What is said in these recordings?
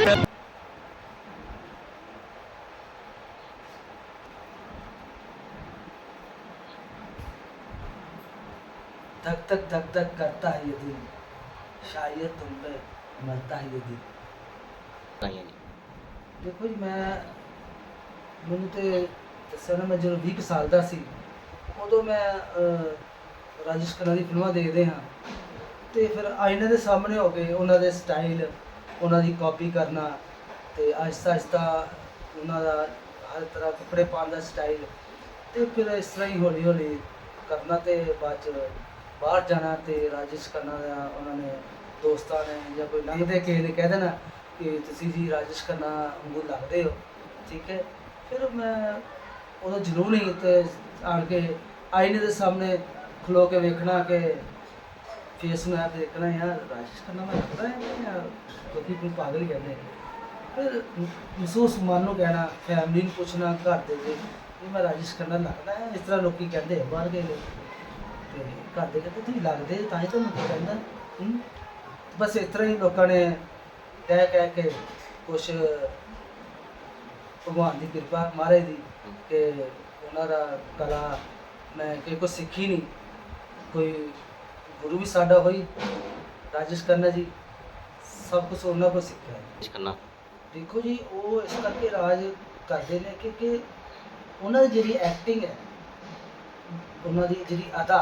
trip. धक धक धक धक करता है ये दिल शायद तुम पे मरता है ये दिल ਆਈਆਂ ਜੀ ਦੇਖੋ ਜੀ ਮੈਂ ਮੈਨੂੰ ਤੇ ਦੱਸਿਆ ਨਾ ਮੈਂ ਜਦੋਂ 20 ਕੁ ਸਾਲ ਦਾ ਸੀ ਉਦੋਂ ਮੈਂ ਅਹ, ਰਾਜੇਸ਼ ਖੰਨਾ ਦੀ ਫਿਲਮਾਂ ਦੇਖਦੇ ਹਾਂ ਤੇ ਫਿਰ ਆਇਨੇ ਦੇ ਸਾਹਮਣੇ ਹੋ ਕੇ ਉਹਨਾਂ ਦੇ ਸਟਾਈਲ ਉਹਨਾਂ ਦੀ ਕਾਪੀ ਕਰਨਾ ਤੇ ਆਹਿਸਤਾ ਆਹਿਸਤਾ ਉਹਨਾਂ ਦਾ ਹਰ ਤਰ੍ਹਾਂ ਕੱਪੜੇ ਪਾਉਣ ਦਾ ਸਟਾਈਲ ਤੇ ਫਿਰ ਇਸ ਤਰ੍ਹਾਂ ਹੀ ਹੌਲੀ ਹੌਲੀ ਕਰਨਾ ਤੇ ਬਾਅਦ ਚ ਬਾਹਰ ਜਾਣਾ ਤੇ ਰਾਜੇਸ਼ ਕਰਨਾ ਦਾ ਉਹਨਾਂ ਨੇ ਦੋਸਤਾਂ ਨੇ ਜਾਂ ਕੋਈ ਲੰਘਦੇ ਕਿਸੇ ਨੇ ਕਹਿ ਦੇਣਾ ਕਿ ਤੁਸੀਂ ਜੀ ਰਾਜੇਸ਼ ਕਰਨਾ ਵਾਂਗੂ ਲੱਗਦੇ ਹੋ, ਠੀਕ ਹੈ। ਫਿਰ ਮੈਂ ਉਹਦਾ ਜਨੂਨ ਹੀ ਤੇ ਆਣ ਕੇ ਆਈਨੇ ਦੇ ਸਾਹਮਣੇ ਖਲੋ ਕੇ ਵੇਖਣਾ ਕਿ ਫੇਸ ਨੂੰ ਆ ਦੇਖਣਾ ਯਾਰ, ਰਾਜੇਸ਼ ਕਰਨਾ ਮੈਂ ਲੱਗਦਾ ਹੈ ਯਾਰ ਕਿਉਂਕਿ ਕੋਈ ਪਾਗਲ ਕਹਿੰਦੇ। ਫਿਰ ਮਹਿਸੂਸ ਮਨ ਨੂੰ ਕਹਿਣਾ ਫੈਮਿਲੀ ਨੂੰ ਪੁੱਛਣਾ, ਘਰ ਦੇ ਜੀ ਮੈਂ ਰਾਜੇਸ਼ ਕਰਨਾ ਲੱਗਦਾ ਹੈ, ਇਸ ਤਰ੍ਹਾਂ ਲੋਕੀ ਕਹਿੰਦੇ ਬਾਹਰ ਗਏ ਲੋਕ ਤੇ ਘਰ ਦੇ ਕਹਿੰਦੇ ਤੁਸੀਂ ਲੱਗਦੇ ਤਾਂ ਹੀ ਤੁਹਾਨੂੰ ਕੀ ਕਹਿੰਦਾ। ਹੂੰ? ਬਸ ਇਸ ਤਰ੍ਹਾਂ ਹੀ ਲੋਕਾਂ ਨੇ ਕਹਿ ਕਹਿ ਕੇ ਕੁਛ ਭਗਵਾਨ ਦੀ ਕਿਰਪਾ ਮਹਾਰਾਜ ਦੀ ਕਿ ਉਹਨਾਂ ਦਾ ਕਲਾ ਮੈਂ ਕਿ ਕੁਛ ਸਿੱਖੀ ਨਹੀਂ ਕੋਈ ਗੁਰੂ ਵੀ ਸਾਡਾ ਹੋਈ ਰਾਜੇਸ਼ ਖੰਨਾ ਜੀ ਸਭ ਕੁਝ ਉਹਨਾਂ ਕੋਲ ਸਿੱਖਿਆ। ਹੈ ਕਰਨਾ। ਦੇਖੋ ਜੀ ਉਹ ਇਸ ਕਰਕੇ ਰਾਜ ਕਰਦੇ ਨੇ ਕਿਉਂਕਿ ਉਹਨਾਂ ਦੀ ਜਿਹੜੀ ਐਕਟਿੰਗ ਹੈ ਉਹਨਾਂ ਦੀ ਜਿਹੜੀ ਅਦਾ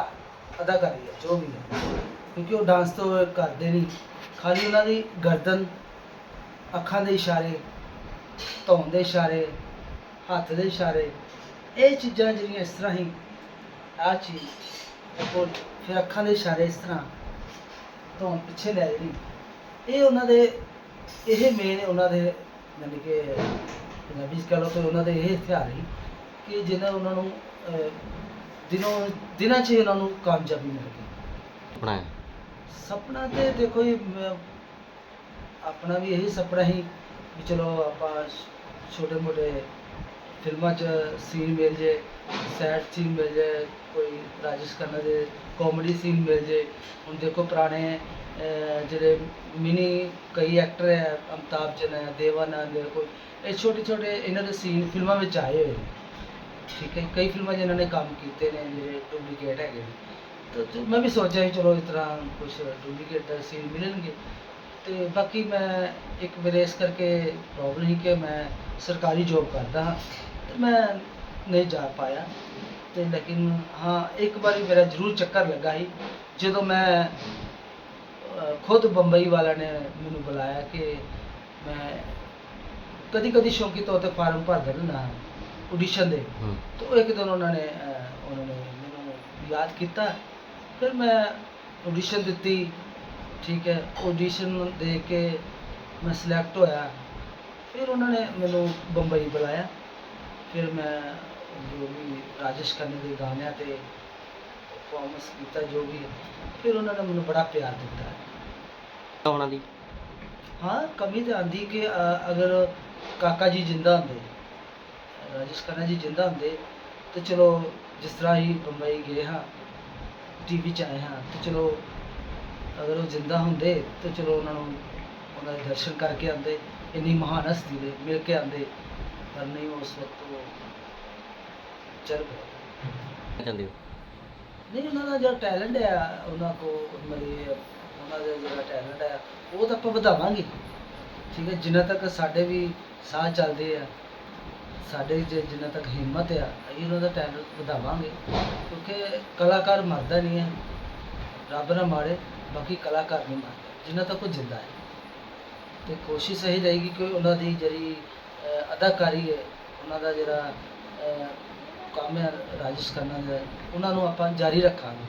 ਅਦਾਕਾਰੀ ਹੈ ਜੋ ਵੀ ਹੈ। ਕਿਉਂਕਿ ਉਹ ਡਾਂਸ ਤੋਂ ਕਰਦੇ ਨਹੀਂ। ਖਾਲੀ ਉਹਨਾਂ ਦੀ ਗਰਦਨ, ਅੱਖਾਂ ਦੇ ਇਸ਼ਾਰੇ, ਧੌਣ ਦੇ ਇਸ਼ਾਰੇ, ਹੱਥ ਦੇ ਇਸ਼ਾਰੇ, ਇਹ ਚੀਜ਼ਾਂ ਜਿਹੜੀਆਂ ਇਸ ਤਰ੍ਹਾਂ ਹੀ ਆ ਚੀਜ਼ ਉਹ ਫਿਰ ਅੱਖਾਂ ਦੇ ਇਸ਼ਾਰੇ ਇਸ ਤਰ੍ਹਾਂ, ਧੌਣ ਪਿੱਛੇ ਲੈ ਜਾਣੀ। ਇਹ ਉਹਨਾਂ ਦੇ, ਇਹ ਮੇਨ ਉਹਨਾਂ ਦੇ, ਯਾਨੀ ਕਿ ਪੰਜਾਬੀ 'ਚ ਕਹਿ ਲਓ ਤੇ ਉਹਨਾਂ ਦੇ ਇਹ ਹਥਿਆਰ ਸੀ ਕਿ ਜਿਹਨਾਂ ਉਹਨਾਂ ਨੂੰ ਦਿਨੋਂ ਦਿਨਾਂ 'ਚ ਹੀ ਉਹਨਾਂ ਨੂੰ ਕਾਮਯਾਬੀ ਮਿਲ ਗਈ। ਬਣਾਇਆ ਸੁਪਨਾ ਤੇ ਦੇਖੋ ਜੀ ਮੈਂ- ਆਪਣਾ ਵੀ ਇਹੀ ਸੁਪਨਾ ਹੀ ਵੀ ਚਲੋ ਆਪਾਂ ਛੋਟੇ ਮੋਟੇ ਫਿਲਮਾਂ 'ਚ ਸੀਨ ਮਿਲ ਜੇ ਸੈਡ ਸੀਨ ਮਿਲ ਜੇ ਕੋਈ ਰਾਜੇਸ਼ ਖੰਨਾ ਦੇ ਕਾਮੇਡੀ ਸੀਨ ਮਿਲ ਜੇ। ਹੁਣ ਦੇਖੋ ਪੁਰਾਣੇ ਅਹ, ਜਿਹੜੇ ਮਿਨੀ ਕਈ ਐਕਟਰ ਹੈ ਅਮਤਾਬ ਬੱਚਨ ਹੈ ਦੇਵਾਨੰਦ ਹੈ ਕੋਈ ਇਹ ਛੋਟੇ ਛੋਟੇ ਇਹਨਾਂ ਦੇ ਸੀਨ ਫਿਲਮਾਂ ਵਿੱਚ ਆਏ ਹੋਏ ਨੇ। ਠੀਕ ਹੈ ਕਈ ਫਿਲਮਾਂ 'ਚ ਇਹਨਾਂ ਨੇ ਕੰਮ ਕੀਤੇ ਨੇ ਜਿਹੜੇ ਡੁਪਲੀਕੇਟ ਹੈਗੇ ਨੇ। ਤਾਂ ਜੋ ਮੈਂ ਵੀ ਸੋਚਿਆ ਸੀ ਚਲੋ ਇਸ ਤਰ੍ਹਾਂ ਕੁਝ ਡੁਪਲੀਕੇਟ ਸੀਨ ਮਿਲਣਗੇ। ਤੇ ਬਾਕੀ ਮੈਂ ਇੱਕ ਮੇਰੇ ਇਸ ਕਰਕੇ ਪ੍ਰੋਬਲਮ ਸੀ ਕਿ ਮੈਂ ਸਰਕਾਰੀ ਜੋਬ ਕਰਦਾ ਹਾਂ ਤੇ ਮੈਂ ਨਹੀਂ ਜਾ ਪਾਇਆ। ਤੇ ਲੇਕਿਨ ਹਾਂ ਇੱਕ ਵਾਰੀ ਮੇਰਾ ਜ਼ਰੂਰ ਚੱਕਰ ਲੱਗਾ ਸੀ ਜਦੋਂ ਮੈਂ ਅਹ, ਖੁਦ ਬੰਬਈ ਵਾਲਾ ਨੇ ਮੈਨੂੰ ਬੁਲਾਇਆ ਕਿ ਮੈਂ ਕਦੀ ਕਦੀ ਸ਼ੌਕੀ ਤੌਰ ਤੇ ਫਾਰਮ ਭਰ ਦਿੰਦਾ ਆਡੀਸ਼ਨ ਦੇ। ਹੂੰ। ਇੱਕ ਦਿਨ ਉਹਨਾਂ ਨੇ ਉਹਨਾਂ ਨੇ ਮੈਨੂੰ ਯਾਦ ਕੀਤਾ। ਫਿਰ ਮੈਂ ਆਡੀਸ਼ਨ ਦਿੱਤੀ। ਠੀਕ ਹੈ ਆਡੀਸ਼ਨ ਦੇ ਕੇ ਮੈਂ ਸਿਲੈਕਟ ਹੋਇਆ। ਫਿਰ ਉਹਨਾਂ ਨੇ ਮੈਨੂੰ ਬੰਬਈ ਬੁਲਾਇਆ। ਫਿਰ ਮੈਂ ਜੋ ਵੀ ਰਾਜੇਸ਼ ਖੰਨਾ ਦੇ ਗਾਣਿਆਂ ਤੇ ਪਰਫਾਰਮੈਂਸ ਕੀਤਾ ਜੋ ਵੀ। ਫਿਰ ਉਹਨਾਂ ਨੇ ਮੈਨੂੰ ਬੜਾ ਪਿਆਰ ਦਿੱਤਾ। ਉਹਨਾਂ ਦੀ? ਹਾਂ ਕਮੀ ਤਾਂ ਆਂਦੀ ਕਿ ਅਗਰ ਕਾਕਾ ਜੀ ਜਿੰਦਾ ਹੁੰਦੇ। ਰਾਜੇਸ਼ ਖੰਨਾ ਜੀ ਜਿੰਦਾ ਹੁੰਦੇ ਤੇ ਚਲੋ ਜਿਸ ਤਰ੍ਹਾਂ ਹੀ ਬੰਬਈ ਗਏ ਹਾਂ ਟੀਵੀ 'ਚ ਆਏ ਹਾਂ ਤੇ ਚਲੋ ਅਗਰ ਉਹ ਜਿੰਦਾ ਹੁੰਦੇ ਤੇ ਚਲੋ ਉਹਨਾਂ ਨੂੰ ਉਹਨਾਂ ਦੇ ਦਰਸ਼ਨ ਕਰਕੇ ਆਉਂਦੇ ਇੰਨੀ ਮਹਾਨ ਹਸਤੀ ਦੇ ਮਿਲ ਕੇ ਆਉਂਦੇ ਪਰ ਨਹੀਂ ਉਸ ਵਕਤ ਉਹ ਚਲ ਗਏ ਕਹਿੰਦੇ ਹੋ? ਨਹੀਂ ਉਹਨਾਂ ਦਾ ਜਿਹੜਾ ਟੈਲੈਂਟ ਹੈ ਉਹਨਾਂ ਕੋ ਮਤਲਬ ਉਹਨਾਂ ਦਾ ਜਿਹੜਾ ਟੈਲੈਂਟ ਹੈ ਉਹ ਤਾਂ ਆਪਾਂ ਵਧਾਵਾਂਗੇ। ਠੀਕ ਹੈ ਜਿੰਨਾ ਤੱਕ ਸਾਡੇ ਵੀ ਸਾਹ ਚੱਲਦੇ ਆ ਸਾਡੇ ਜੇ ਜਿੰਨਾ ਤੱਕ ਹਿੰਮਤ ਆ, ਅਸੀਂ ਉਹਨਾਂ ਦਾ ਟੈਲੈਂਟ ਵਧਾਵਾਂਗੇ, ਕਿਉਂਕਿ ਕਲਾਕਾਰ ਮਰਦਾ ਨਹੀਂ ਹੈ। ਰੱਬ ਨਾ ਮਾਰੇ, ਬਾਕੀ ਕਲਾਕਾਰ ਨਹੀਂ ਮਰਦਾ, ਜਿੰਨਾ ਤੱਕ ਉਹ ਜਿੰਦਾ ਹੈ। ਤੇ ਕੋਸ਼ਿਸ਼ ਇਹੀ ਰਹੇਗੀ ਕਿ ਉਹਨਾਂ ਦੀ ਜਿਹੜੀ ਅਦਾਕਾਰੀ ਹੈ, ਉਹਨਾਂ ਦਾ ਜਿਹੜਾ ਕੰਮ ਹੈ ਰਾਜਿਸ਼ ਕਰਨਾ ਦਾ, ਉਹਨਾਂ ਨੂੰ ਆਪਾਂ ਜਾਰੀ ਰੱਖਾਂਗੇ।